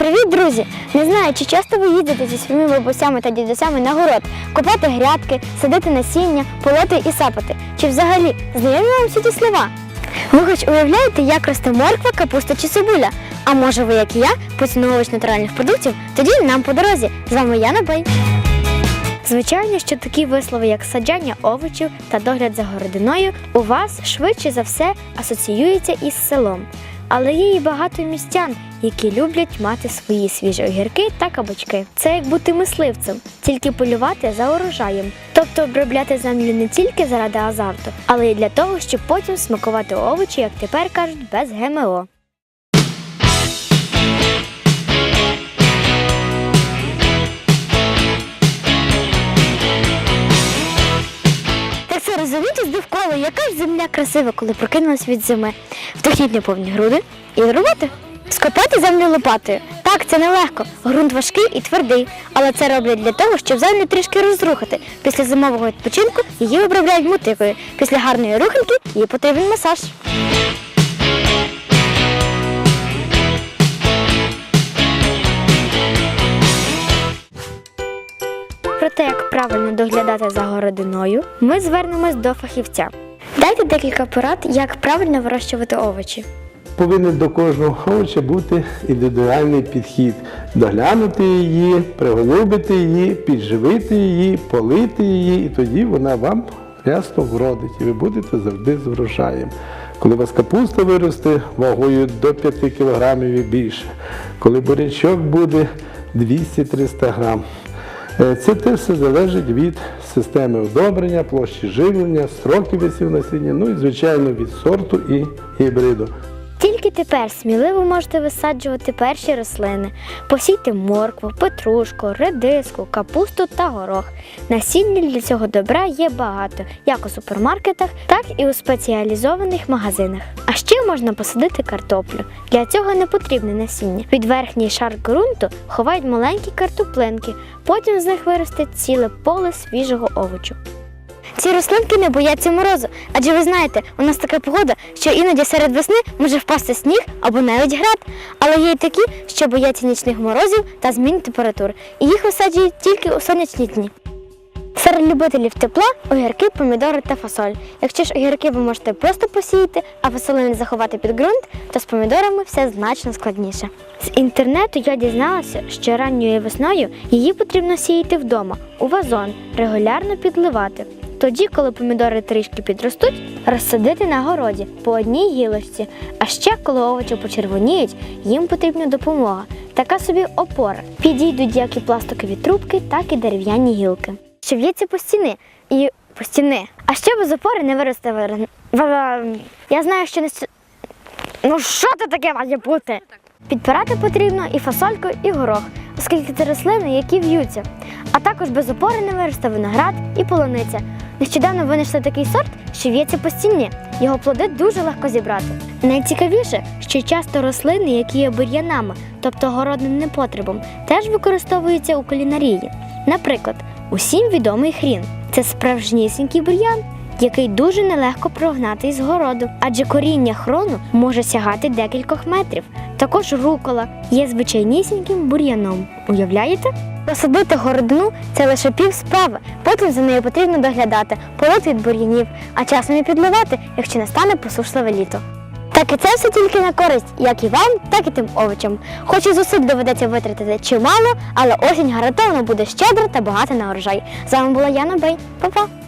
Привіт, друзі! Не знаю, чи часто ви їздите зі своїми бабусями та дідусями на город, копати грядки, садити насіння, полоти і сапати. Чи взагалі знайомі вам всі ті слова? Ви хоч уявляєте, як росте морква, капуста чи цибуля? А може ви, як і я, поціновувач натуральних продуктів? Тоді нам по дорозі. З вами Яна Бей. Звичайно, що такі вислови, як саджання овочів та догляд за городиною, у вас швидше за все асоціюються із селом. Але є і багато містян, які люблять мати свої свіжі огірки та кабачки. Це як бути мисливцем, тільки полювати за урожаєм, тобто обробляти землю не тільки заради азарту, але й для того, щоб потім смакувати овочі, як тепер кажуть, без ГМО. Яка ж земля красива, коли прокинулась від зими. Вдихніть на повні груди і до роботи. Скопати землю лопатою. Так, це нелегко. Ґрунт важкий і твердий, але це роблять для того, щоб землю трішки розрухати. Після зимового відпочинку її обробляють мотикою. Після гарної руханки їй потрібен масаж. Про те, як правильно доглядати за городиною, ми звернемось до фахівця. Дайте декілька порад, як правильно вирощувати овочі. Повинен до кожного овоча бути індивідуальний підхід. Доглянути її, приголубити її, підживити її, полити її, і тоді вона вам рясно вродить, і ви будете завжди з врожаєм. Коли у вас капуста виросте вагою до 5 кг і більше, коли бурячок буде 200-300 грам. Е, Це те все залежить від системи одобрення, площі живлення, сроків висів насіння, ну і звичайно від сорту і гібриду. Тепер сміливо можете висаджувати перші рослини. Посійте моркву, петрушку, редиску, капусту та горох. Насіння для цього добра є багато, як у супермаркетах, так і у спеціалізованих магазинах. А ще можна посадити картоплю. Для цього не потрібне насіння. Під верхній шар ґрунту ховають маленькі картоплинки, потім з них виросте ціле поле свіжого овочу. Ці рослинки не бояться морозу, адже ви знаєте, у нас така погода, що іноді серед весни може впасти сніг або навіть град. Але є й такі, що бояться нічних морозів та змін температур, і їх висаджують тільки у сонячні дні. Серед любителів тепла огірки, помідори та фасоль. Якщо ж огірки ви можете просто посіяти, а фасолини заховати під ґрунт, то з помідорами все значно складніше. З інтернету я дізналася, що ранньою весною її потрібно сіяти вдома, у вазон, регулярно підливати. Тоді, коли помідори трішки підростуть, розсадити на городі по одній гілочці. А ще, коли овочі почервоніють, їм потрібна допомога. Така собі опора. Підійдуть як і пластикові трубки, так і дерев'яні гілки. Що в'ється по стіни і по стіни. А ще без опори не виросте вир... Я знаю, що не Ну що це таке має бути? Підпирати потрібно і фасольку, і горох, оскільки це рослини, які в'ються. А також без опори не виросте виноград і полуниця. Нещодавно винайшли такий сорт, що в'ється по стіні. Його плоди дуже легко зібрати. Найцікавіше, що часто рослини, які є бур'янами, тобто городним непотребом, теж використовуються у кулінарії. Наприклад, усім відомий хрін це справжнісінький бур'ян, який дуже нелегко прогнати із городу, адже коріння хрону може сягати декількох метрів. Також рукола є звичайнісіньким бур'яном. Уявляєте? Посадити городину це лише пів справи. Потім за нею потрібно доглядати, полити від бур'янів, а часом і підливати, якщо настане посушливе літо. Так і це все тільки на користь, як і вам, так і тим овочам. Хоч і зусиль доведеться витратити чимало, але осінь гарантовано буде щедра та багата на урожай. З вами була Яна Бей. Па-па!